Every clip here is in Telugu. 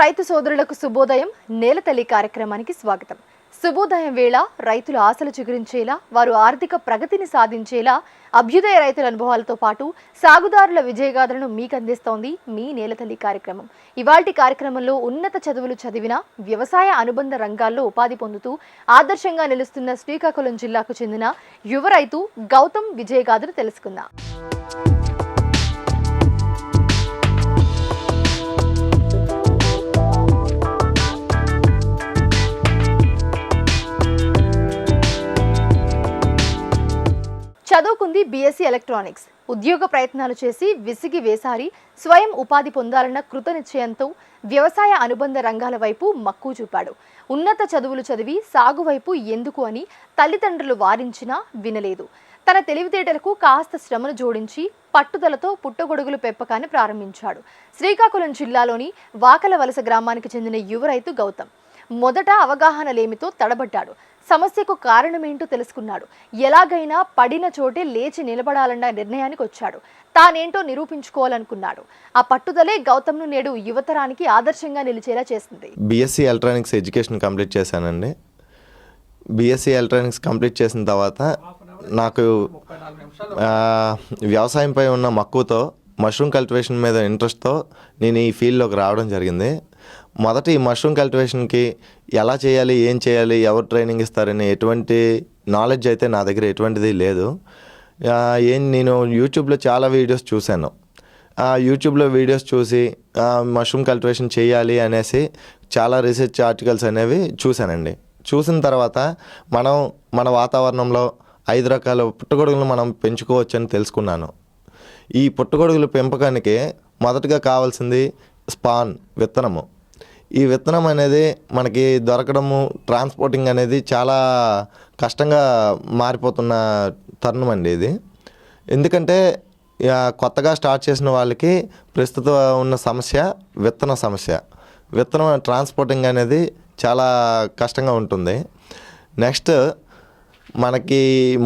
రైతు సోదరులకు శుభోదయం నేలతల్లి కార్యక్రమానికి స్వాగతం. శుభోదయం వేళ రైతుల ఆశలు చిగురించేలా వారు ఆర్థిక ప్రగతిని సాధించేలా అభ్యుదయ రైతుల అనుభవాలతో పాటు సాగుదారుల విజయగాథలను మీకు అందిస్తోంది మీ నేలతల్లి కార్యక్రమం. ఇవాల్టి కార్యక్రమంలో ఉన్నత చదువులు చదివిన వ్యవసాయ అనుబంధ రంగాల్లో ఉపాధి పొందుతూ ఆదర్శంగా నిలుస్తున్న శ్రీకాకుళం జిల్లాకు చెందిన యువ రైతు గౌతమ్ విజయగాథను తెలుసుకుందాం. చదువుకుంది బీఎస్సీ ఎలక్ట్రానిక్స్ ఉద్యోగ ప్రయత్నాలు చేసి విసిగి వేసారి స్వయం ఉపాధి పొందాలన్న కృత నిశ్చయంతో వ్యవసాయ అనుబంధ రంగాల వైపు మక్కువ చూపాడు. ఉన్నత చదువులు చదివి సాగు వైపు ఎందుకు అని తల్లిదండ్రులు వారించినా వినలేదు. తన తెలివితేటలకు కాస్త శ్రమను జోడించి పట్టుదలతో పుట్టగొడుగులు పెంపకాన్ని ప్రారంభించాడు. శ్రీకాకుళం జిల్లాలోని వాకల వలస గ్రామానికి చెందిన యువ రైతు గౌతమ్. మొదట అవగాహన లేమితో తడబడ్డాడు. సమస్యకు కారణమేంటో తెలుసుకున్నాడు. ఎలాగైనా పడిన చోటే లేచి నిలబడాలన్న నిర్ణయానికి వచ్చాడు. తానేంటో నిరూపించుకోవాలనుకున్నాడు. ఆ పట్టుదలే గౌతమ్ను నేడు యువతరానికి ఆదర్శంగా నిలిచేలా చేసింది. బీఎస్సీ ఎలక్ట్రానిక్స్ ఎడ్యుకేషన్ కంప్లీట్ చేశానండి. బీఎస్సీ ఎలక్ట్రానిక్స్ కంప్లీట్ చేసిన తర్వాత నాకు వ్యవసాయంపై ఉన్న మక్కువతో మష్రూమ్ కల్టివేషన్ మీద ఇంట్రెస్ట్తో నేను ఈ ఫీల్డ్లోకి రావడం జరిగింది. మొదట ఈ మష్రూమ్ కల్టివేషన్కి ఎలా చేయాలి ఏం చేయాలి ఎవరు ట్రైనింగ్ ఇస్తారని ఎటువంటి నాలెడ్జ్ అయితే నా దగ్గర ఎటువంటిది లేదు. ఏం నేను యూట్యూబ్లో చాలా వీడియోస్ చూశాను. ఆ యూట్యూబ్లో వీడియోస్ చూసి మష్రూమ్ కల్టివేషన్ చేయాలి అనేసి చాలా రీసెర్చ్ ఆర్టికల్స్ అనేవి చూశానండి. చూసిన తర్వాత మనం మన వాతావరణంలో ఐదు రకాల పుట్టగొడుగులను మనం పెంచుకోవచ్చని తెలుసుకున్నాను. ఈ పుట్టగొడుగుల పెంపకానికి మొదటగా కావాల్సింది స్పాన్ విత్తనము. ఈ విత్తనం అనేది మనకి దొరకడము ట్రాన్స్పోర్టింగ్ అనేది చాలా కష్టంగా మారిపోతున్న తరుణం అండి ఇది. ఎందుకంటే కొత్తగా స్టార్ట్ చేసిన వాళ్ళకి ప్రస్తుతం ఉన్న సమస్య విత్తన సమస్య. విత్తనం ట్రాన్స్పోర్టింగ్ అనేది చాలా కష్టంగా ఉంటుంది. నెక్స్ట్ మనకి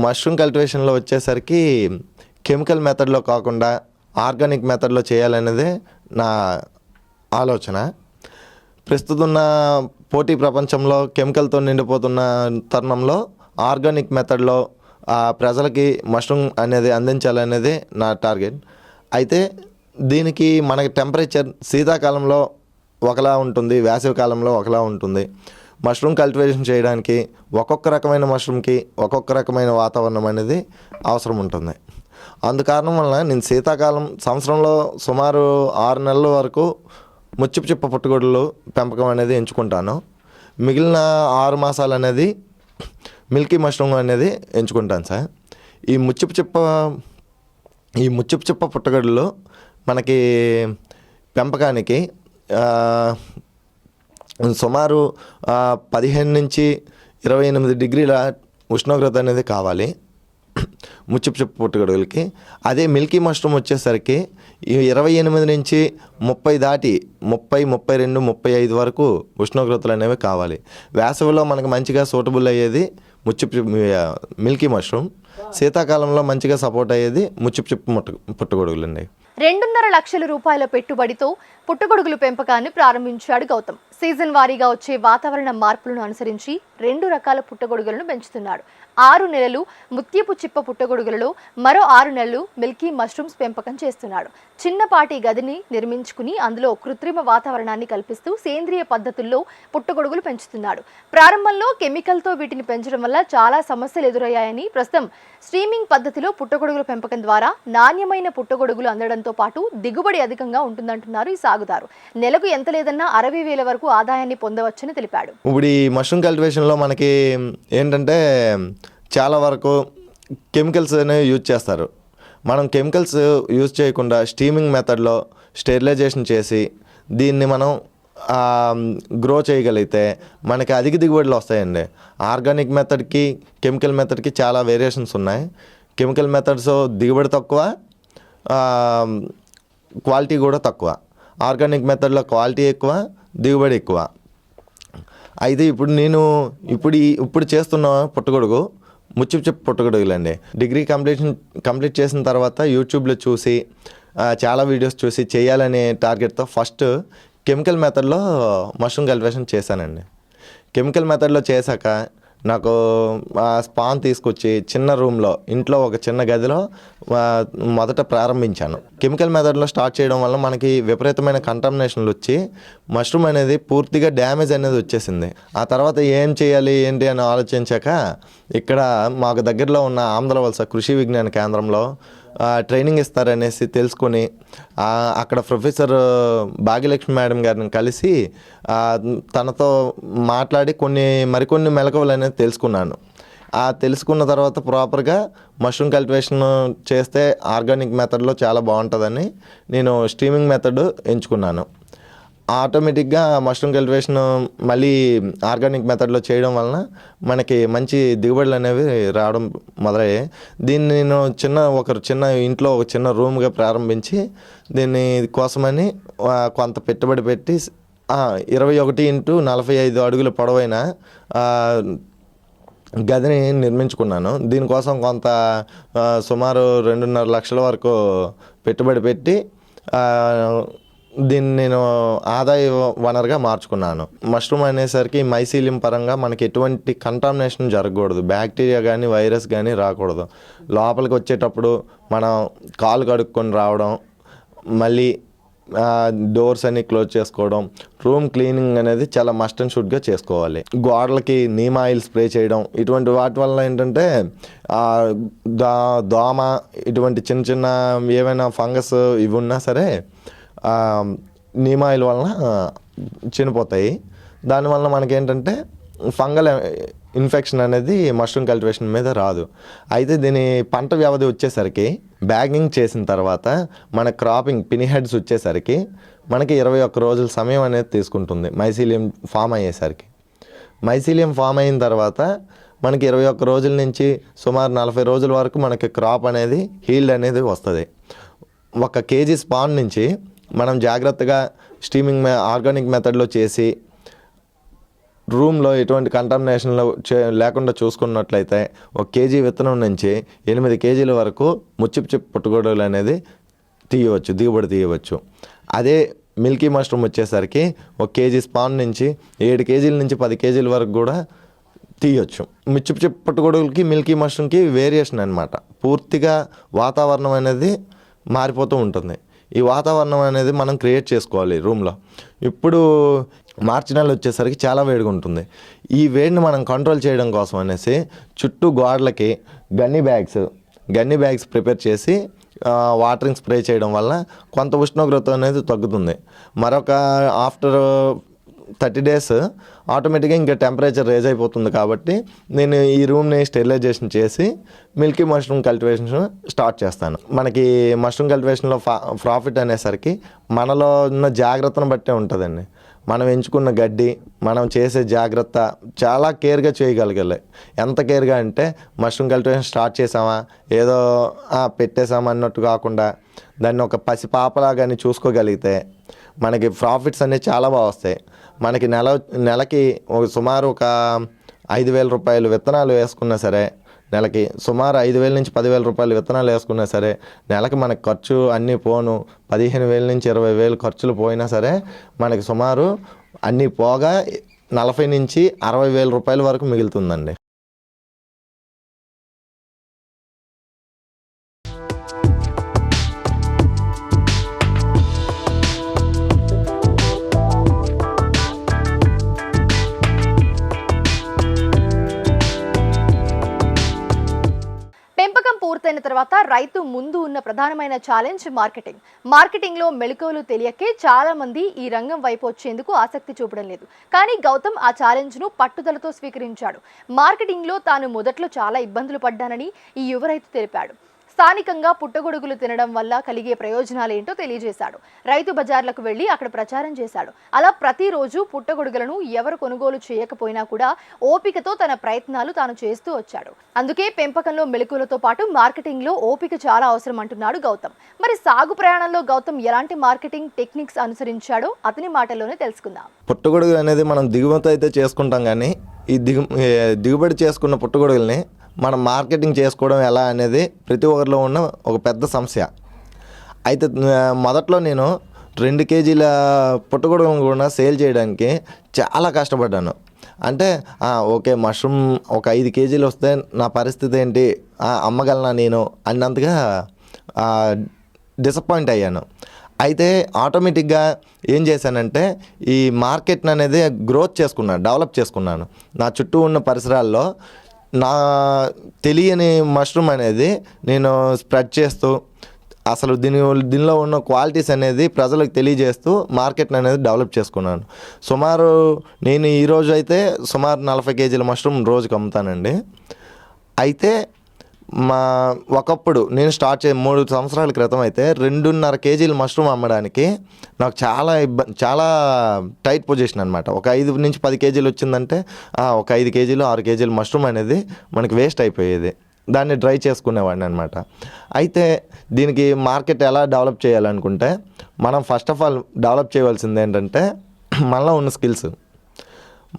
మష్రూమ్ కల్టివేషన్లో వచ్చేసరికి కెమికల్ మెథడ్లో కాకుండా ఆర్గానిక్ మెథడ్లో చేయాలనేదే నా ఆలోచన. ప్రస్తుతం ఉన్న పోటీ ప్రపంచంలో కెమికల్తో నిండిపోతున్న తరుణంలో ఆర్గానిక్ మెథడ్లో ప్రజలకి మష్రూమ్ అనేది అందించాలనేది నా టార్గెట్. అయితే దీనికి మనకి టెంపరేచర్ శీతాకాలంలో ఒకలా ఉంటుంది వేసవి కాలంలో ఒకలా ఉంటుంది. మష్రూమ్ కల్టివేషన్ చేయడానికి ఒక్కొక్క రకమైన మష్రూమ్కి ఒక్కొక్క రకమైన వాతావరణం అనేది అవసరం ఉంటుంది. అందుకారణం వలన నేను శీతాకాలం సంవత్సరంలో సుమారు ఆరు నెలల వరకు ముచ్చిపు చిప్ప పుట్టుగొడులు పెంపకం అనేది ఎంచుకుంటాను. మిగిలిన ఆరు మాసాలు అనేది మిల్కీ మష్రూమ్ అనేది ఎంచుకుంటాను సార్. ఈ ముచ్చిపు చిప్ప ఈ ముచ్చిపు చిప్ప పుట్టగొడులు మనకి పెంపకానికి సుమారు పదిహేను నుంచి ఇరవై ఎనిమిది డిగ్రీల ఉష్ణోగ్రత అనేది కావాలి. ముచ్చిపు చెప్పు అదే మిల్కీ మష్రూమ్ వచ్చేసరికి ఈ ఇరవై ఎనిమిది నుంచి ముప్పై దాటి ముప్పై ముప్పై రెండు ముప్పై ఐదు వరకు ఉష్ణోగ్రతలు అనేవి కావాలి. వేసవిలో మనకు మంచిగా సూటబుల్ అయ్యేది ముచ్చిపు మిల్కీ మష్రూమ్. శీతాకాలంలో మంచిగా సపోర్ట్ అయ్యేది ముచ్చిపు చిప్పు ముట్టు పుట్టుగొడుగులు అండి రెండున్నర లక్షల రూపాయల పెట్టుబడితో పుట్టగొడుగుల పెంపకాన్ని ప్రారంభించాడు గౌతమ్. సీజన్ వారీగా వచ్చే వాతావరణ మార్పులను అనుసరించి రెండు రకాల పుట్టగొడుగులను పెంచుతున్నాడు. ఆరు నెలలు ముత్యపు చిప్ప పుట్టగొడుగులలో మరో ఆరు నెలలు మిల్కీ మష్రూమ్స్ పెంపకం చేస్తున్నాడు. చిన్నపాటి గదిని నిర్మించుకుని అందులో కృత్రిమ వాతావరణాన్ని కల్పిస్తూ సేంద్రియ పద్ధతుల్లో పుట్టగొడుగులు పెంచుతున్నాడు. ప్రారంభంలో కెమికల్తో వీటిని పెంచడం వల్ల చాలా సమస్యలు ఎదురయ్యాయని ప్రస్తుతం స్ట్రీమింగ్ పద్ధతిలో పుట్టగొడుగుల పెంపకం ద్వారా నాణ్యమైన పుట్టగొడుగులు అందడంతో పాటు దిగుబడి అధికంగా ఉంటుందంటున్నారు ఈ సాగుతారు. నెలకు ఎంత లేదన్నా అరవై వేల వరకు ఆదాయాన్ని పొందవచ్చని తెలిపాడు. ఇప్పుడు ఈ మష్రూమ్ కల్టివేషన్లో మనకి ఏంటంటే చాలా వరకు కెమికల్స్ అనేవి యూజ్ చేస్తారు. మనం కెమికల్స్ యూజ్ చేయకుండా స్టీమింగ్ మెథడ్లో స్టెరిలైజేషన్ చేసి దీన్ని మనం గ్రో చేయగలిగితే మనకి అధిక దిగుబడులు వస్తాయండి. ఆర్గానిక్ మెథడ్కి కెమికల్ మెథడ్కి చాలా వేరియేషన్స్ ఉన్నాయి. కెమికల్ మెథడ్స్ దిగుబడి తక్కువ క్వాలిటీ కూడా తక్కువ. ఆర్గానిక్ మెథడ్లో క్వాలిటీ ఎక్కువ దిగుబడి ఎక్కువ. అయితే ఇప్పుడు నేను ఇప్పుడు ఇప్పుడు చేస్తున్న పుట్టగొడుగు ముచ్చిపు చెప్పు పుట్టగొడుగులండి. డిగ్రీ కంప్లీషన్ కంప్లీట్ చేసిన తర్వాత యూట్యూబ్లో చూసి చాలా వీడియోస్ చూసి చేయాలనే టార్గెట్తో ఫస్ట్ కెమికల్ మెథడ్లో మష్రూమ్ కల్టివేషన్ చేశానండి. కెమికల్ మెథడ్లో చేశాక నాకు ఆ స్పాన్ తీసుకొచ్చి చిన్న రూమ్లో ఇంట్లో ఒక చిన్న గదిలో మొదట ప్రారంభించాను. కెమికల్ మెథడ్లో స్టార్ట్ చేయడం వల్ల మనకి విపరీతమైన కంటామినేషన్లు వచ్చి మష్రూమ్ అనేది పూర్తిగా డ్యామేజ్ అనేది వచ్చేసింది. ఆ తర్వాత ఏం చేయాలి ఏంటి అని ఆలోచించాక ఇక్కడ మాకు దగ్గరలో ఉన్న ఆంధ్ర వలస కృషి విజ్ఞాన కేంద్రంలో ట్రైనింగ్ ఇస్తారనేసి తెలుసుకొని అక్కడ ప్రొఫెసర్ భాగ్యలక్ష్మి మేడం గారిని కలిసి తనతో మాట్లాడి కొన్ని మరికొన్ని మెలకువలు అనేది తెలుసుకున్నాను. ఆ తెలుసుకున్న తర్వాత ప్రాపర్గా మష్రూమ్ కల్టివేషన్ చేస్తే ఆర్గానిక్ మెథడ్లో చాలా బాగుంటుందని నేను స్ట్రీమింగ్ మెథడ్ ఎంచుకున్నాను. ఆటోమేటిక్గా మష్రూమ్ కల్టివేషన్ మళ్ళీ ఆర్గానిక్ మెథడ్లో చేయడం వలన మనకి మంచి దిగుబడులు అనేవి రావడం మొదలయ్యాయి. దీన్ని నేను చిన్న ఒక చిన్న ఇంట్లో ఒక చిన్న రూమ్గా ప్రారంభించి దీన్ని కోసమని కొంత పెట్టుబడి పెట్టి ఇరవై ఒకటి ఇంటూ నలభై ఐదు అడుగుల పొడవైన గదిని నిర్మించుకున్నాను. దీనికోసం కొంత సుమారు రెండున్నర లక్షల వరకు పెట్టుబడి పెట్టి దీన్ని నేను ఆదాయ వనరుగా మార్చుకున్నాను. మష్రూమ్ అనేసరికి మైసీలియం పరంగా మనకి ఎటువంటి కంటామినేషన్ జరగకూడదు. బ్యాక్టీరియా కానీ వైరస్ కానీ రాకూడదు. లోపలికి వచ్చేటప్పుడు మనం కాలు కడుక్కొని రావడం మళ్ళీ డోర్స్ అన్ని క్లోజ్ చేసుకోవడం రూమ్ క్లీనింగ్ అనేది చాలా మస్ట్ అండ్ షుడ్గా చేసుకోవాలి. గోడలకి నీమ్ ఆయిల్ స్ప్రే చేయడం ఇటువంటి వాటి వల్ల ఏంటంటే దా దోమ ఇటువంటి చిన్న చిన్న ఏమైనా ఫంగస్ ఇవి ఉన్నా సరే నీమ్ ఆయిల్ వలన చనిపోతాయి. దానివల్ల మనకేంటంటే ఫంగల్ ఇన్ఫెక్షన్ అనేది మష్రూమ్ కల్టివేషన్ మీద రాదు. అయితే దీని పంట వ్యవధి వచ్చేసరికి బ్యాగింగ్ చేసిన తర్వాత మన క్రాపింగ్ పిని హెడ్స్ వచ్చేసరికి మనకి ఇరవై ఒక్క రోజుల సమయం అనేది తీసుకుంటుంది మైసీలియం ఫామ్ అయ్యేసరికి. మైసీలియం ఫామ్ అయిన తర్వాత మనకి ఇరవై ఒక్క రోజుల నుంచి సుమారు నలభై రోజుల వరకు మనకి క్రాప్ అనేది హీల్డ్ అనేది వస్తుంది. ఒక కేజీ స్పాన్ నుంచి మనం జాగ్రత్తగా స్టీమింగ్ మె ఆర్గానిక్ మెథడ్లో చేసి రూమ్లో ఎటువంటి కంటామినేషన్లో చే లేకుండా చూసుకున్నట్లయితే ఒక కేజీ విత్తనం నుంచి ఎనిమిది కేజీల వరకు ముచ్చిపు చిప్పు పుట్టుగొడుగులు అనేది తీయవచ్చు దిగుబడి తీయవచ్చు. అదే మిల్కీ మష్రూమ్ వచ్చేసరికి ఒక కేజీ స్పాన్ నుంచి ఏడు కేజీల నుంచి పది కేజీల వరకు కూడా తీయొచ్చు. మిచ్చిపు చిప్పు పుట్టుగొడుగులకి మిల్కీ మష్రూమ్కి వేరియేషన్ అనమాట పూర్తిగా వాతావరణం అనేది మారిపోతూ ఉంటుంది. ఈ వాతావరణం అనేది మనం క్రియేట్ చేసుకోవాలి రూమ్లో. ఇప్పుడు మార్చి నెల వచ్చేసరికి చాలా వేడిగా ఉంటుంది ఈ వేడిని మనం కంట్రోల్ చేయడం కోసం అనేసి చుట్టూ గోడలకి gunny bags gunny bags prepare చేసి వాటరింగ్ స్ప్రే చేయడం వల్ల కొంత ఉష్ణోగ్రత అనేది తగ్గుతుంది. మరొక ఆఫ్టర్ థర్టీ డేస్ ఆటోమేటిక్గా ఇంకా టెంపరేచర్ రేజ్ అయిపోతుంది కాబట్టి నేను ఈ రూమ్ని స్టెరిలైజేషన్ చేసి మిల్కీ మష్రూమ్ కల్టివేషన్ స్టార్ట్ చేస్తాను. మనకి మష్రూమ్ కల్టివేషన్లో ఫా ప్రాఫిట్ అనేసరికి మనలో ఉన్న జాగ్రత్తను బట్టే ఉంటుందండి. మనం ఎంచుకున్న గడ్డి మనం చేసే జాగ్రత్త చాలా కేర్గా చేయగలగాలి. ఎంత కేర్గా అంటే మష్రూమ్ కల్టివేషన్ స్టార్ట్ చేసామా ఏదో పెట్టేసామా అన్నట్టు కాకుండా దాన్ని ఒక పసి పాపలా కానీ చూసుకోగలిగితే మనకి ప్రాఫిట్స్ అనేవి చాలా బాగా వస్తాయి. మనకి నెల నెలకి ఒక సుమారు ఒక ఐదు వేల రూపాయలు విత్తనాలు వేసుకున్నా సరే నెలకి సుమారు ఐదు వేల నుంచి పదివేల రూపాయలు విత్తనాలు వేసుకున్నా సరే నెలకి మనకి ఖర్చు అన్నీ పోను. పదిహేను వేల నుంచి ఇరవై వేలు ఖర్చులు పోయినా సరే మనకి సుమారు అన్నీ పోగా నలభై నుంచి అరవై వేల రూపాయల వరకు మిగులుతుందండి. రైతు ముందు ఉన్న ప్రధానమైన ఛాలెంజ్ మార్కెటింగ్ మార్కెటింగ్లో మెళుకువలు తెలియకే చాలా మంది ఈ రంగం వైపు వచ్చేందుకు ఆసక్తి చూపడం లేదు. కానీ గౌతమ్ ఆ ఛాలెంజ్ను పట్టుదలతో స్వీకరించాడు. మార్కెటింగ్లో తాను మొదట్లో చాలా ఇబ్బందులు పడ్డానని ఈ యువ రైతు తెలిపాడు. స్థానికంగా పుట్టగొడుగులు తినడం వల్ల కలిగే ప్రయోజనాలు ఏంటో తెలియజేశాడు. రైతు బజార్లకు వెళ్ళి అక్కడ ప్రచారం చేశాడు. అలా ప్రతిరోజు పుట్టగొడుగులను ఎవరు కొనుగోలు చేయకపోయినా కూడా ఓపికతో తన ప్రయత్నాలు తాను చేస్తూ వచ్చాడు. అందుకే పెంపకంలో మెలకులతో పాటు మార్కెటింగ్లో ఓపిక చాలా అవసరం అంటున్నాడు గౌతమ్. మరి సాగు ప్రయాణంలో గౌతమ్ ఎలాంటి మార్కెటింగ్ టెక్నిక్స్ అనుసరించాడో అతని మాటల్లోనే తెలుసుకుందాం. పుట్టగొడుగులు అనేది మనం దిగుమతి అయితే చేసుకుంటాం కానీ ఈ దిగు దిగుబడి చేసుకున్న పుట్టగొడుగుల్ని మనం మార్కెటింగ్ చేసుకోవడం ఎలా అనేది ప్రతి ఒక్కరిలో ఉన్న ఒక పెద్ద సమస్య. అయితే మొదట్లో నేను రెండు కేజీల పుట్టగొడుగులను కూడా సేల్ చేయడానికి చాలా కష్టపడ్డాను. అంటే ఓకే మష్రూమ్ ఒక ఐదు కేజీలు వస్తే నా పరిస్థితి ఏంటి? అమ్మగలనా నేను? అన్నంతగా డిసప్పాయింట్ అయ్యాను. అయితే ఆటోమేటిక్గా ఏం చేశానంటే ఈ మార్కెట్ అనేది గ్రోత్ చేసుకున్నాను డెవలప్ చేసుకున్నాను. నా చుట్టూ ఉన్న పరిసరాల్లో నా తెలియని మష్రూమ్ అనేది నేను స్ప్రెడ్ చేస్తూ అసలు దీని దీనిలో ఉన్న క్వాలిటీస్ అనేది ప్రజలకు తెలియజేస్తూ మార్కెట్ అనేది డెవలప్ చేసుకున్నాను. సుమారు నేను ఈరోజు అయితే సుమారు నలభై కేజీల మష్రూమ్ రోజుకి అమ్ముతానండి. అయితే మా ఒకప్పుడు నేను స్టార్ట్ చే మూడు సంవత్సరాల క్రితం అయితే రెండున్నర కేజీల మష్రూమ్ అమ్మడానికి నాకు చాలా ఇబ్బంది చాలా టైట్ పొజిషన్ అనమాట ఒక ఐదు నుంచి పది కేజీలు వచ్చిందంటే ఒక ఐదు కేజీలు ఆరు కేజీలు మష్రూమ్ అనేది మనకి వేస్ట్ అయిపోయేది. దాన్ని డ్రై చేసుకునేవాడిని అనమాట అయితే దీనికి మార్కెట్ ఎలా డెవలప్ చేయాలనుకుంటే మనం ఫస్ట్ ఆఫ్ ఆల్ డెవలప్ చేయవలసింది ఏంటంటే మనలో ఉన్న స్కిల్స్.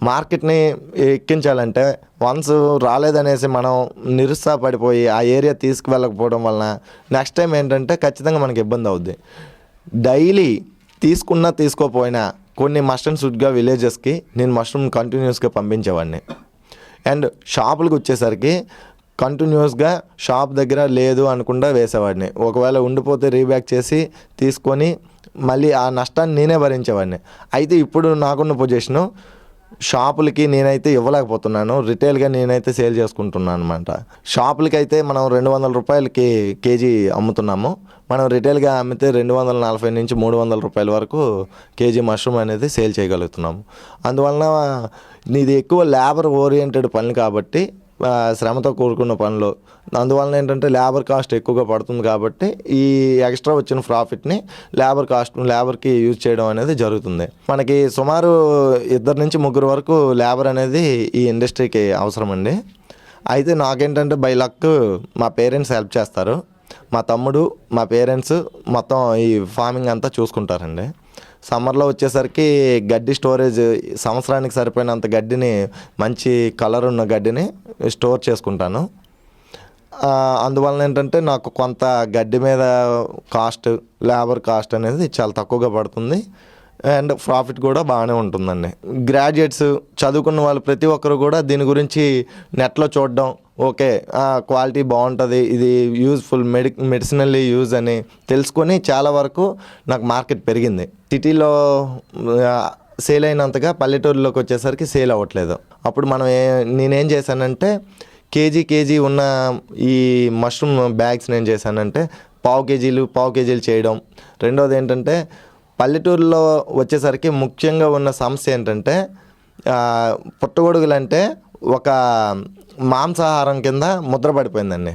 మార్కెట్ని ఎక్కించాలంటే వన్స్ రాలేదనేసి మనం నిరుత్సాహపడిపోయి ఆ ఏరియా తీసుకువెళ్ళకపోవడం వలన నెక్స్ట్ టైం ఏంటంటే ఖచ్చితంగా మనకి ఇబ్బంది అవుద్ది. డైలీ తీసుకున్నా తీసుకోపోయినా కొన్ని మస్టర్న్ సూట్గా విలేజెస్కి నేను మష్రూమ్ కంటిన్యూస్గా పంపించేవాడిని. అండ్ షాపులకు వచ్చేసరికి కంటిన్యూస్గా షాప్ దగ్గర లేదు అనుకుండా వేసేవాడిని. ఒకవేళ ఉండిపోతే రీబ్యాక్ చేసి తీసుకొని మళ్ళీ ఆ నష్టాన్ని నేనే భరించేవాడిని. అయితే ఇప్పుడు నాకున్న పొజిషను షాపులకి నేనైతే ఇవ్వలేకపోతున్నాను. రిటైల్గా నేనైతే సేల్ చేసుకుంటున్నాను అనమాట షాపులకి అయితే మనం రెండు వందల రూపాయలకి కేజీ అమ్ముతున్నాము. మనం రిటైల్గా అమ్మితే రెండు వందల నలభై నుంచి మూడు వందల రూపాయల వరకు కేజీ మష్రూమ్ అనేది సేల్ చేయగలుగుతున్నాము. అందువలన ఇది ఎక్కువ లేబర్ ఓరియంటెడ్ పనులు కాబట్టి శ్రమతో కూడుకున్న పనులు. అందువలన ఏంటంటే లేబర్ కాస్ట్ ఎక్కువగా పడుతుంది కాబట్టి ఈ ఎక్స్ట్రా వచ్చిన ప్రాఫిట్ని లేబర్ కాస్ట్ లేబర్కి యూజ్ చేయడం అనేది జరుగుతుంది. మనకి సుమారు ఇద్దరు నుంచి ముగ్గురు వరకు లేబర్ అనేది ఈ ఇండస్ట్రీకి అవసరం అండి అయితే నాకేంటంటే బై లక్ మా పేరెంట్స్ హెల్ప్ చేస్తారు. మా తమ్ముడు మా పేరెంట్స్ మొత్తం ఈ ఫార్మింగ్ అంతా చూసుకుంటారండి. సమ్మర్లో వచ్చేసరికి గడ్డి స్టోరేజ్ సంవత్సరానికి సరిపోయినంత గడ్డిని మంచి కలర్ ఉన్న గడ్డిని స్టోర్ చేసుకుంటాను. అందువలన ఏంటంటే నాకు కొంత గడ్డి మీద కాస్ట్ లేబర్ కాస్ట్ అనేది చాలా తక్కువగా పడుతుంది. అండ్ ప్రాఫిట్ కూడా బాగానే ఉంటుందండి. గ్రాడ్యుయేట్స్ చదువుకున్న వాళ్ళు ప్రతి ఒక్కరు కూడా దీని గురించి నెట్లో చూడడం ఓకే క్వాలిటీ బాగుంటుంది ఇది యూజ్ఫుల్ మెడి మెడిసినల్లీ యూజ్ అని తెలుసుకొని చాలా వరకు నాకు మార్కెట్ పెరిగింది. సిటీలో సేల్ అయినంతగా పల్లెటూరులోకి వచ్చేసరికి సేల్ అవ్వట్లేదు. అప్పుడు మనం ఏ నేనేం చేశానంటే కేజీ కేజీ ఉన్న ఈ మష్రూమ్ బ్యాగ్స్ నేను చేశానంటే పావు కేజీలు పావు కేజీలు చేయడం. రెండోది ఏంటంటే పల్లెటూరులో వచ్చేసరికి ముఖ్యంగా ఉన్న సమస్య ఏంటంటే పుట్టగొడుగులు అంటే ఒక మాంసాహారం కింద ముద్ర పడిపోయిందండి.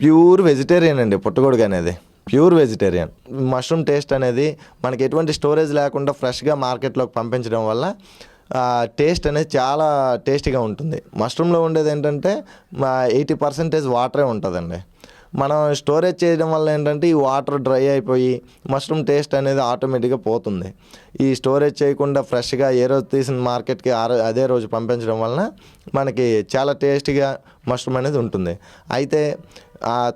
ప్యూర్ వెజిటేరియన్ అండి పుట్టగొడుగు అనేది. Pure vegetarian. మష్రూమ్ టేస్ట్ అనేది మనకి ఎటువంటి స్టోరేజ్ లేకుండా ఫ్రెష్గా మార్కెట్లోకి పంపించడం వల్ల టేస్ట్ అనేది చాలా టేస్టీగా ఉంటుంది. మష్రూమ్లో ఉండేది ఏంటంటే ఎయిటీ పర్సెంటేజ్ వాటరే ఉంటుందండి. మనం స్టోరేజ్ చేయడం వల్ల ఏంటంటే ఈ వాటర్ డ్రై అయిపోయి మష్రూమ్ టేస్ట్ అనేది ఆటోమేటిక్గా పోతుంది. ఈ స్టోరేజ్ చేయకుండా ఫ్రెష్గా ఏ రోజు తీసిన మార్కెట్కి ఆ అదే రోజు పంపించడం వలన మనకి చాలా టేస్టీగా మష్రూమ్ అనేది ఉంటుంది. అయితే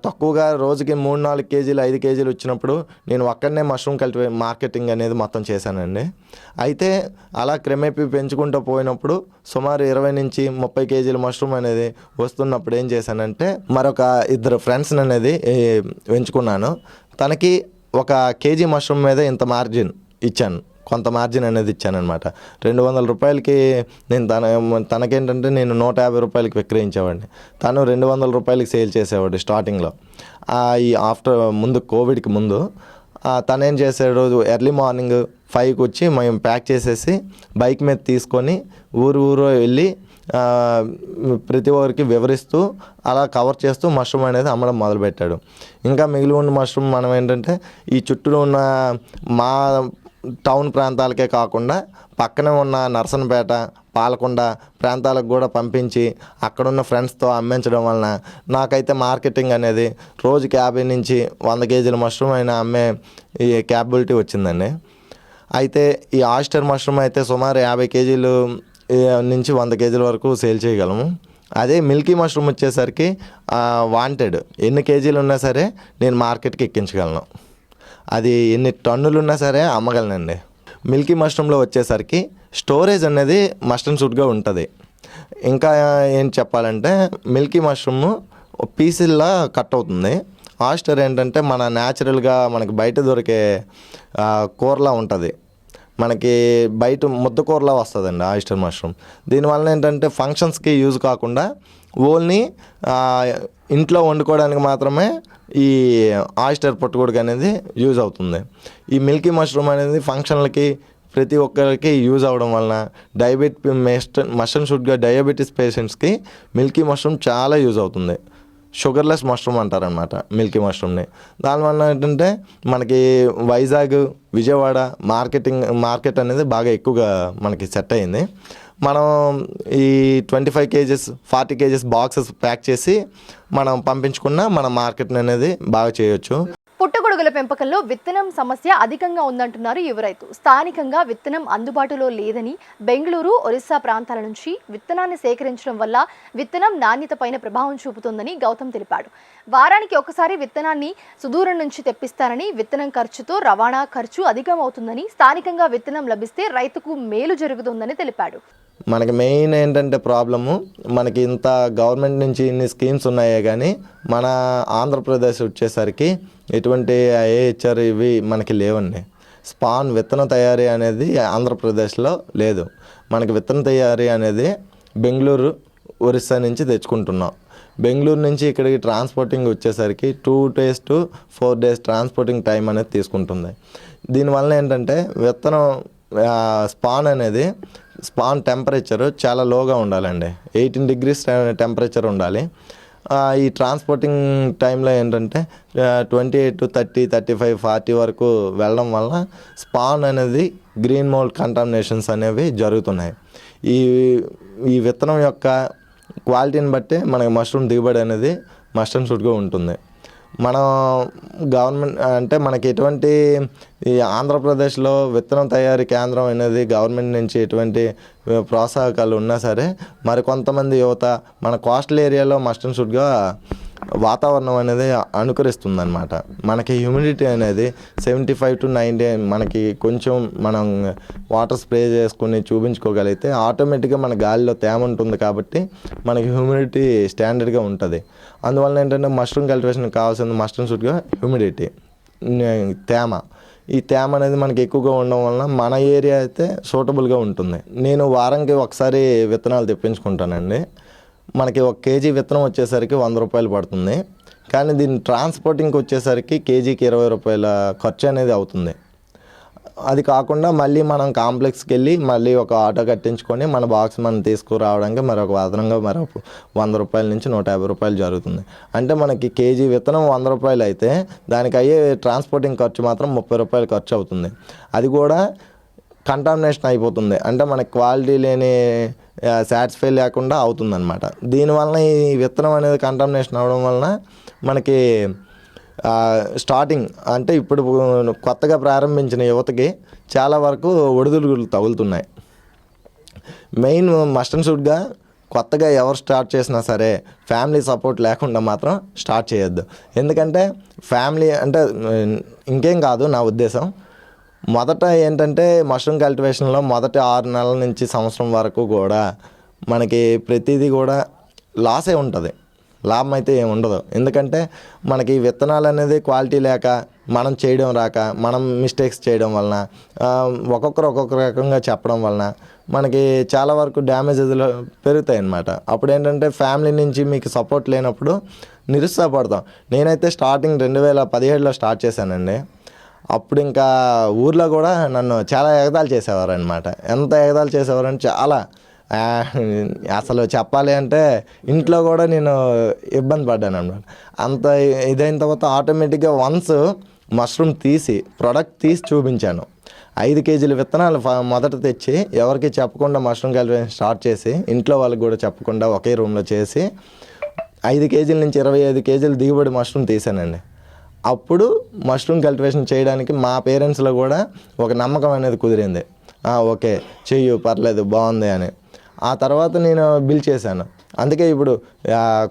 తక్కువగా రోజుకి మూడు నాలుగు కేజీలు ఐదు కేజీలు వచ్చినప్పుడు నేను అక్కడనే మష్రూమ్ కల్టివే మార్కెటింగ్ అనేది మొత్తం చేశానండి. అయితే అలా క్రమేపీ పెంచుకుంటూ పోయినప్పుడు సుమారు ఇరవై నుంచి ముప్పై కేజీల మష్రూమ్ అనేది వస్తున్నప్పుడు ఏం చేశానంటే మరొక ఇద్దరు ఫ్రెండ్స్ని అనేది పెంచుకున్నాను ఎంచుకున్నాను. తనకి ఒక కేజీ మష్రూమ్ మీద ఇంత మార్జిన్ ఇచ్చాను. కొంత మార్జిన్ అనేది ఇచ్చానమాట రెండు వందల రూపాయలకి నేను తన తనకేంటంటే నేను నూట యాభై రూపాయలకి విక్రయించేవాడిని. తను రెండు వందల రూపాయలకి సేల్ చేసేవాడు స్టార్టింగ్లో ఈ ఆఫ్టర్ ముందు కోవిడ్కి ముందు తను ఏం చేసాడు ఎర్లీ మార్నింగ్ ఫైవ్కి వచ్చి మేము ప్యాక్ చేసేసి బైక్ మీద తీసుకొని ఊరు ఊరు వెళ్ళి ప్రతి ఒక్కరికి వివరిస్తూ అలా కవర్ చేస్తూ మష్రూమ్ అనేది అమ్మడం మొదలుపెట్టాడు. ఇంకా మిగిలి ఉన్న మష్రూమ్ మనం ఏంటంటే ఈ చుట్టూ ఉన్న మా టౌన్ ప్రాంతాలకే కాకుండా పక్కనే ఉన్న నర్సన్పేట పాలకొండ ప్రాంతాలకు కూడా పంపించి అక్కడున్న ఫ్రెండ్స్తో అమ్మించడం వలన నాకైతే మార్కెటింగ్ అనేది రోజుకి యాభై నుంచి వంద కేజీల మష్రూమ్ అయినా అమ్మే ఈ క్యాపబిలిటీ వచ్చిందండి. అయితే ఈ ఆస్టర్ మష్రూమ్ అయితే సుమారు యాభై కేజీలు నుంచి వంద కేజీల వరకు సేల్ చేయగలము. అదే మిల్కీ మష్రూమ్ వచ్చేసరికి వాంటెడ్. ఎన్ని కేజీలు ఉన్నా సరే నేను మార్కెట్కి ఎక్కించగలను. అది ఎన్ని టన్నులు ఉన్నా సరే అమ్మగలనండి. మిల్కీ మష్రూమ్లో వచ్చేసరికి స్టోరేజ్ అనేది మస్టర్డ్ సూట్గా ఉంటుంది. ఇంకా ఏం చెప్పాలంటే మిల్కీ మష్రూమ్ పీసుల్లా కట్ అవుతుంది. ఆస్టర్ ఏంటంటే మన న్యాచురల్గా మనకి బయట దొరికే కూరలా ఉంటుంది. మనకి బయట ముద్ద కూరలా వస్తుందండి ఆయిస్టర్ మష్రూమ్. దీనివల్ల ఏంటంటే ఫంక్షన్స్కి యూజ్ కాకుండా ఓన్లీ ఇంట్లో వండుకోవడానికి మాత్రమే ఈ ఆయిస్టర్ పట్టుకోడికి అనేది యూజ్ అవుతుంది. ఈ మిల్కీ మష్రూమ్ అనేది ఫంక్షన్లకి ప్రతి ఒక్కరికి యూజ్ అవ్వడం వలన డయాబెట్ మష్రూమ్ షుడ్గా డయాబెటీస్ పేషెంట్స్కి మిల్కీ మష్రూమ్ చాలా యూజ్ అవుతుంది. షుగర్లెస్ మష్రూమ్ అంటారనమాట మిల్కీ మష్రూమ్ని. దానివల్ల ఏంటంటే మనకి వైజాగ్ విజయవాడ మార్కెటింగ్ మార్కెట్ అనేది బాగా ఎక్కువగా మనకి సెట్ అయింది. మనం ఈ twenty five KGs forty KGs boxes pack చేసి మనం పంపించుకున్న మన మార్కెట్ అనేది బాగా చేయొచ్చు. పుట్టగొడుగుల పెంపకంలో విత్తనం సమస్య అధికంగా ఉందంటున్నారు యువ రైతు స్థానికంగా విత్తనం అందుబాటులో లేదని బెంగళూరు ఒరిస్సా ప్రాంతాల నుంచి విత్తనాన్ని సేకరించడం వల్ల విత్తనం నాణ్యతపైన ప్రభావం చూపుతుందని గౌతమ్ తెలిపాడు. వారానికి ఒకసారి విత్తనాన్ని సుదూరం నుంచి తెప్పిస్తారని విత్తనం ఖర్చుతో రవాణా ఖర్చు అధికమవుతుందని స్థానికంగా విత్తనం లభిస్తే రైతుకు మేలు జరుగుతుందని తెలిపాడు. మనకి మెయిన్ ఏంటంటే ప్రాబ్లము మనకి ఇంత గవర్నమెంట్ నుంచి ఇన్ని స్కీమ్స్ ఉన్నాయే కానీ మన ఆంధ్రప్రదేశ్ వచ్చేసరికి ఎటువంటి ఐహెచ్ఆర్ ఇవి మనకి లేవండి. స్పాన్ విత్తన తయారీ అనేది ఆంధ్రప్రదేశ్లో లేదు. మనకి విత్తన తయారీ అనేది బెంగళూరు ఒరిస్సా నుంచి తెచ్చుకుంటున్నాం. బెంగళూరు నుంచి ఇక్కడికి ట్రాన్స్పోర్టింగ్ వచ్చేసరికి two days to four days transporting time అనేది తీసుకుంటుంది. దీనివల్ల ఏంటంటే విత్తనం స్పాన్ అనేది స్పాన్ టెంపరేచర్ చాలా లోగా ఉండాలండి. ఎయిటీన్ డిగ్రీస్ టెంపరేచర్ ఉండాలి. ఈ ట్రాన్స్పోర్టింగ్ టైంలో ఏంటంటే twenty eight to thirty thirty five forty వరకు వెళ్ళడం వల్ల స్పాన్ అనేది గ్రీన్ మోల్డ్ కంటామినేషన్స్ అనేవి జరుగుతున్నాయి. ఈ ఈ విత్తనం యొక్క క్వాలిటీని బట్టి మనకి మష్రూమ్ దిగుబడి అనేది మస్టర్డ్ షూట్గా ఉంటుంది. మనం గవర్నమెంట్ అంటే మనకి ఎటువంటి ఈ ఆంధ్రప్రదేశ్లో విత్తనం తయారీ కేంద్రం అనేది గవర్నమెంట్ నుంచి ఎటువంటి ప్రోత్సాహకాలు ఉన్నా సరే మరి కొంతమంది యువత మన కోస్టల్ ఏరియాలో మస్ట్ అండ్ షుడ్గా వాతావరణం అనేది అనుకరిస్తుంది అనమాట మనకి హ్యూమిడిటీ అనేది సెవెంటీ ఫైవ్ టు నైంటీ మనకి కొంచెం మనం వాటర్ స్ప్రే చేసుకుని చూపించుకోగలిగితే ఆటోమేటిక్గా మన గాలిలో తేమ ఉంటుంది కాబట్టి మనకి హ్యూమిడిటీ స్టాండర్డ్గా ఉంటుంది. అందువల్ల ఏంటంటే మష్రూమ్ కల్టివేషన్ కావాల్సింది మష్రూమ్ సూట్గా హ్యూమిడిటీ తేమ. ఈ తేమ అనేది మనకి ఎక్కువగా ఉండడం వలన మన ఏరియా అయితే సూటబుల్గా ఉంటుంది. నేను వారానికి ఒకసారి విత్తనాలు తెప్పించుకుంటానండి. మనకి ఒక కేజీ విత్తనం వచ్చేసరికి వంద రూపాయలు పడుతుంది. కానీ దీని ట్రాన్స్పోర్టింగ్కి వచ్చేసరికి కేజీకి ఇరవై రూపాయల ఖర్చు అనేది అవుతుంది. అది కాకుండా మళ్ళీ మనం కాంప్లెక్స్కి వెళ్ళి మళ్ళీ ఒక ఆటో కట్టించుకొని మన బాక్స్ మనం తీసుకురావడానికి మరొక అదనంగా మరొక వంద రూపాయల నుంచి నూట యాభై రూపాయలు జరుగుతుంది. అంటే మనకి కేజీ విత్తనం వంద రూపాయలు అయితే దానికి అయ్యే ట్రాన్స్పోర్టింగ్ ఖర్చు మాత్రం ముప్పై రూపాయలు ఖర్చు అవుతుంది. అది కూడా కంటామినేషన్ అయిపోతుంది. అంటే మనకి క్వాలిటీ లేని సాటిస్ఫై లేకుండా అవుతుందన్నమాట. దీనివలన ఈ విత్తనం అనేది కంటామినేషన్ అవడం వలన మనకి స్టార్టింగ్ అంటే ఇప్పుడు కొత్తగా ప్రారంభించిన యువతకి చాలా వరకు ఒడిదుడుగులు తగులుతున్నాయి. మెయిన్ మస్టన్ షూట్గా కొత్తగా ఎవరు స్టార్ట్ చేసినా సరే ఫ్యామిలీ సపోర్ట్ లేకుండా మాత్రం స్టార్ట్ చేయొద్దు. ఎందుకంటే ఫ్యామిలీ అంటే ఇంకేం కాదు నా ఉద్దేశం. మొదట ఏంటంటే మష్రూమ్ కల్టివేషన్లో మొదటి ఆరు నెలల నుంచి సంవత్సరం వరకు కూడా మనకి ప్రతిదీ కూడా లాసే ఉంటుంది. లాభం అయితే ఏమి ఉండదు. ఎందుకంటే మనకి విత్తనాలు అనేది క్వాలిటీ లేక మనం చేయడం రాక మనం మిస్టేక్స్ చేయడం వలన ఒక్కొక్కరు ఒక్కొక్క రకంగా చెప్పడం వలన మనకి చాలా వరకు డ్యామేజెస్ పెరుగుతాయి అన్నమాట. అప్పుడు ఏంటంటే ఫ్యామిలీ నుంచి మీకు సపోర్ట్ లేనప్పుడు నిరుత్సాహపడతాం. నేనైతే స్టార్టింగ్ రెండు వేల పదిహేడులో స్టార్ట్ చేశానండి. అప్పుడు ఇంకా ఊర్లో కూడా నన్ను చాలా ఎగతాళి చేసేవారు అనమాట ఎంత ఎగతాళి చేసేవారంటే చాలా అసలు చెప్పాలి అంటే ఇంట్లో కూడా నేను ఇబ్బంది పడ్డాను అనమాట అంత ఇదైన తర్వాత ఆటోమేటిక్గా వన్స్ మష్రూమ్ తీసి ప్రొడక్ట్ తీసి చూపించాను. ఐదు కేజీల విత్తనాలు మొదట తెచ్చి ఎవరికి చెప్పకుండా మష్రూమ్ కల్టివేషన్ స్టార్ట్ చేసి ఇంట్లో వాళ్ళకి కూడా చెప్పకుండా ఒకే రూమ్లో చేసి ఐదు కేజీల నుంచి ఇరవై ఐదు కేజీలు దిగుబడి మష్రూమ్ తీసానండి. అప్పుడు మష్రూమ్ కల్టివేషన్ చేయడానికి మా పేరెంట్స్లో కూడా ఒక నమ్మకం అనేది కుదిరింది. ఓకే చెయ్యు పర్లేదు బాగుంది అని. ఆ తర్వాత నేను బిల్ చేశాను. అందుకే ఇప్పుడు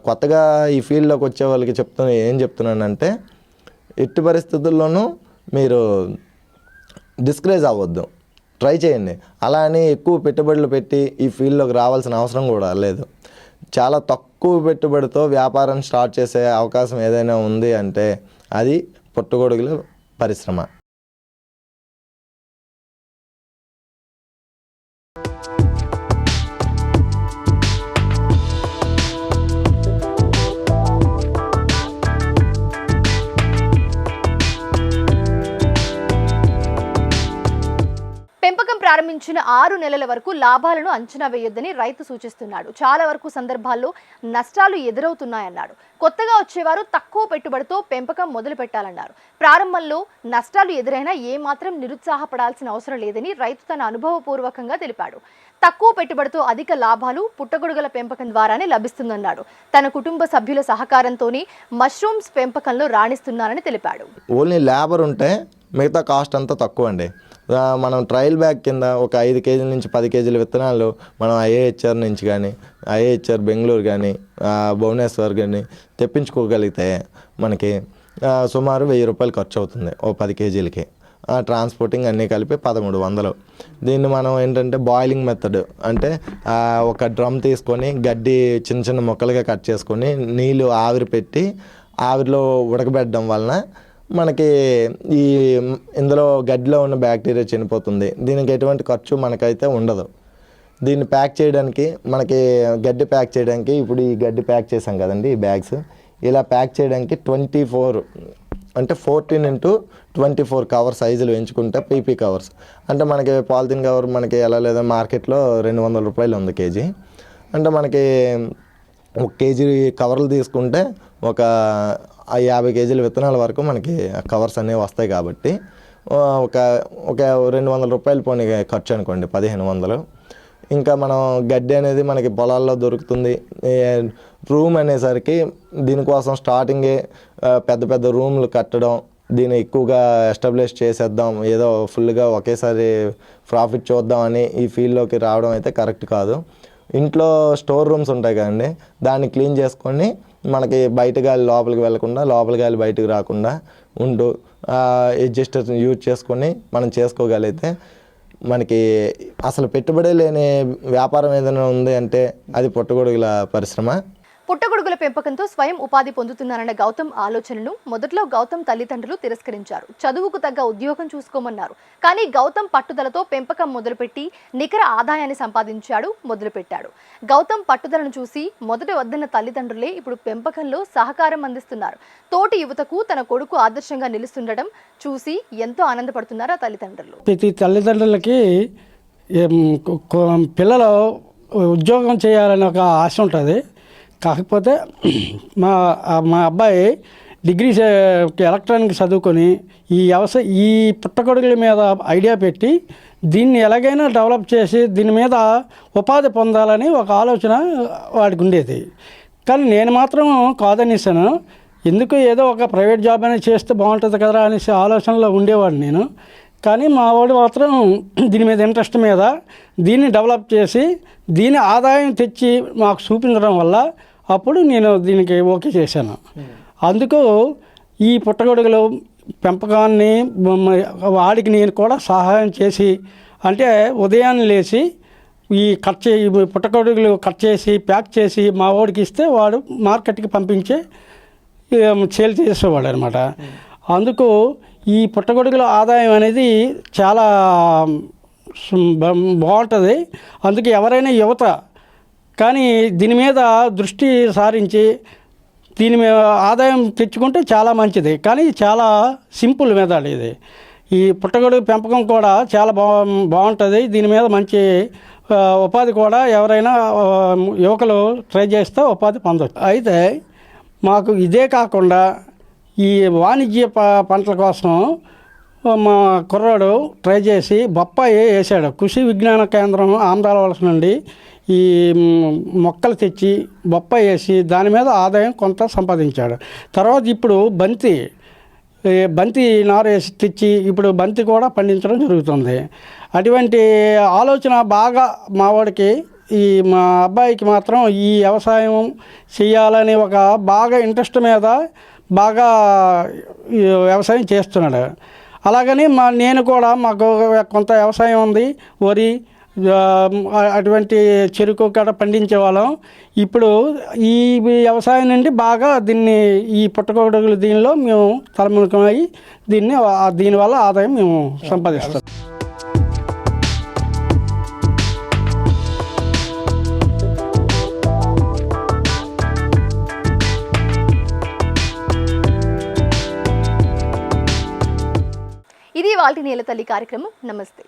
కొత్తగా ఈ ఫీల్డ్లోకి వచ్చే వాళ్ళకి చెప్తున్నా ఏం చెప్తున్నానంటే ఎట్టి పరిస్థితుల్లోనూ మీరు డిస్కరేజ్ అవ్వద్దు. ట్రై చేయండి. అలా అని ఎక్కువ పెట్టుబడులు పెట్టి ఈ ఫీల్డ్లోకి రావాల్సిన అవసరం కూడా లేదు. చాలా తక్కువ పెట్టుబడితో వ్యాపారం స్టార్ట్ చేసే అవకాశం ఏదైనా ఉంది అంటే అది పుట్టగొడుగుల పరిశ్రమ. ప్రారంభించిన ఆరు నెలల వరకు లాభాలను అంచనా వేయొద్దని రైతు సూచిస్తున్నాడు. చాలా వరకు సందర్భాల్లో నష్టాలు ఎదురవుతున్నాయన్నాడు కొత్తగా వచ్చేవారు తక్కువ పెట్టుబడితో పెంపకం మొదలు పెట్టాలన్నారు. ప్రారంభంలో నష్టాలు ఎదురైనా ఏమాత్రం నిరుత్సాహపడాల్సిన అవసరం లేదని రైతు తన అనుభవపూర్వకంగా తెలిపాడు. తక్కువ పెట్టుబడితో అధిక లాభాలు పుట్టగొడుగుల పెంపకం ద్వారానే లభిస్తుందన్నాడు. తన కుటుంబ సభ్యుల సహకారంతోనే మష్రూమ్స్ పెంపకంలో రాణిస్తున్నానని తెలిపాడు. ఓన్లీ లేబర్ ఉంటే మిగతా కాస్ట్ అంతా తక్కువ అండి మనం ట్రయల్ బ్యాగ్ కింద ఒక ఐదు కేజీల నుంచి పది కేజీల విత్తనాలు మనం ఐఏహెచ్ఆర్ నుంచి కానీ ఐఏహెచ్ఆర్ బెంగళూరు కానీ భువనేశ్వర్ కానీ తెప్పించుకోగలిగితే మనకి సుమారు వెయ్యి రూపాయలు ఖర్చు అవుతుంది ఓ పది కేజీలకి. ఆ, ట్రాన్స్పోర్టింగ్ అన్నీ కలిపి పదమూడు వందలు. దీన్ని మనం ఏంటంటే బాయిలింగ్ మెథడ్ అంటే ఒక డ్రమ్ తీసుకొని గడ్డి చిన్న చిన్న ముక్కలుగా కట్ చేసుకొని నీళ్ళు ఆవిరి పెట్టి ఆవిరిలో ఉడకబెట్టడం వలన మనకి ఈ ఇందులో గడ్డిలో ఉన్న బ్యాక్టీరియా చనిపోతుంది. దీనికి ఎటువంటి ఖర్చు మనకైతే ఉండదు. దీన్ని ప్యాక్ చేయడానికి మనకి గడ్డి ప్యాక్ చేయడానికి ఇప్పుడు ఈ గడ్డి ప్యాక్ చేసాం కదండి ఈ బ్యాగ్స్. ఇలా ప్యాక్ చేయడానికి ట్వంటీ ఫోర్ అంటే fourteen into twenty four cover సైజులు ఎంచుకుంటే పీపీ కవర్స్. అంటే మనకి పాలిథిన్ కవర్ మనకి ఎలా లేదా మార్కెట్లో రెండు వందల రూపాయలు ఉంది కేజీ. అంటే మనకి ఒక కేజీ కవర్లు తీసుకుంటే ఒక ఆ యాభై కేజీల విత్తనాల వరకు మనకి కవర్స్ అనేవి వస్తాయి కాబట్టి ఒక ఒక రెండు వందల రూపాయలు పోనీ ఖర్చు అనుకోండి పదిహేను వందలు. ఇంకా మనం గడ్డి అనేది మనకి పొలాల్లో దొరుకుతుంది. రూమ్ అనేసరికి దీనికోసం స్టార్టింగే పెద్ద పెద్ద రూమ్లు కట్టడం దీన్ని ఎక్కువగా ఎస్టాబ్లిష్ చేసేద్దాం ఏదో ఫుల్గా ఒకేసారి ప్రాఫిట్ చూద్దామని ఈ ఫీల్డ్లోకి రావడం అయితే కరెక్ట్ కాదు. ఇంట్లో స్టోర్ రూమ్స్ ఉంటాయి కదండి దాన్ని క్లీన్ చేసుకొని మనకి బయట గాలి లోపలికి వెళ్ళకుండా లోపల గాలి బయటకు రాకుండా ఉంటూ ఎడ్జస్టర్ యూజ్ చేసుకొని మనం చేసుకోగలిగితే మనకి అసలు పెట్టుబడి లేని వ్యాపారం ఏదైనా ఉంది అంటే అది పుట్టగొడుగుల పరిశ్రమ. పుట్టగొడుగుల పెంపకంతో స్వయం ఉపాధి పొందుతున్నారన్న గౌతమ్ ఆలోచనను మొదట్లో గౌతమ్ తల్లిదండ్రులు తిరస్కరించారు. చదువుకు తగ్గ ఉద్యోగం చూసుకోమన్నారు. కానీ గౌతమ్ పట్టుదలతో పెంపకం మొదలుపెట్టి నికర ఆదాయాన్ని సంపాదించాడు మొదలుపెట్టాడు. గౌతమ్ పట్టుదలను చూసి మొదట వద్దన్న తల్లిదండ్రులే ఇప్పుడు పెంపకంలో సహకారం అందిస్తున్నారు. తోటి యువతకు తన కొడుకు ఆదర్శంగా నిలుస్తుండడం చూసి ఎంతో ఆనందపడుతున్నారు ఆ తల్లిదండ్రులు. ప్రతి తల్లిదండ్రులకి పిల్లలు ఉద్యోగం చేయాలని ఒక ఆశ ఉంటుంది. కాకపోతే మా మా అబ్బాయి డిగ్రీ ఎలక్ట్రానిక్ చదువుకొని ఈ వ్యవసాయ ఈ పుట్టగొడుగుల మీద ఐడియా పెట్టి దీన్ని ఎలాగైనా డెవలప్ చేసి దీని మీద ఉపాధి పొందాలని ఒక ఆలోచన వాడికి ఉండేది. కానీ నేను మాత్రం కాదనేసాను ఎందుకు ఏదో ఒక ప్రైవేట్ జాబ్ అనేది చేస్తే బాగుంటుంది కదా అనేసి ఆలోచనలో ఉండేవాడు నేను. కానీ మా వాడు మాత్రం దీని మీద ఇంట్రెస్ట్ మీద దీన్ని డెవలప్ చేసి దీని ఆదాయం తెచ్చి మాకు చూపించడం వల్ల అప్పుడు నేను దీనికి ఓకే చేశాను. అందుకు ఈ పుట్టగొడుగులు పెంపకాన్ని వాడికి నేను కూడా సహాయం చేసి అంటే ఉదయాన్నే లేచి ఈ కట్ చే పుట్టగొడుగులు కట్ చేసి ప్యాక్ చేసి మా వాడికి ఇస్తే వాడు మార్కెట్కి పంపించే సేల్ చేసేవాడు అనమాట అందుకు ఈ పుట్టగొడుగుల ఆదాయం అనేది చాలా బాగుంటుంది. అందుకే ఎవరైనా యువత కానీ దీని మీద దృష్టి సారించి దీని మీద ఆదాయం తెచ్చుకుంటే చాలా మంచిది. కానీ చాలా సింపుల్ మెథడ్ ఇది. ఈ పుట్టగొడుగు పెంపకం కూడా చాలా బా బాగుంటుంది. దీని మీద మంచి ఉపాధి కూడా ఎవరైనా యువకులు ట్రై చేస్తే ఉపాధి పొందవచ్చు అయితే మాకు ఇదే కాకుండా ఈ వాణిజ్య ప పంటల కోసం మా కుర్రాడు ట్రై చేసి బొప్పాయి వేసాడు. కృషి విజ్ఞాన కేంద్రం ఆంధ్రాల వలస నుండి ఈ మొక్కలు తెచ్చి బొప్పాయి వేసి దాని మీద ఆదాయం కొంత సంపాదించాడు. తర్వాత ఇప్పుడు బంతి బంతి నారు వేసి తెచ్చి ఇప్పుడు బంతి కూడా పండించడం జరుగుతుంది. అటువంటి ఆలోచన బాగా మా వాడికి ఈ మా అబ్బాయికి మాత్రం ఈ వ్యవసాయం చేయాలని ఒక బాగా ఇంట్రెస్ట్ మీద బాగా వ్యవసాయం చేస్తున్నాడు. అలాగని మా నేను కూడా మాకు కొంత వ్యవసాయం ఉంది. వరి అటువంటి చెరుకు కూడా పండించే వాళ్ళం. ఇప్పుడు ఈ వ్యవసాయం నుండి బాగా దీన్ని ఈ పుట్టగొడుగులు దీనిలో మేము తలముఖమై దీన్ని దీనివల్ల ఆదాయం మేము సంపాదిస్తాం. ఇది వాల్టి నేల తల్లి కార్యక్రమం. నమస్తే.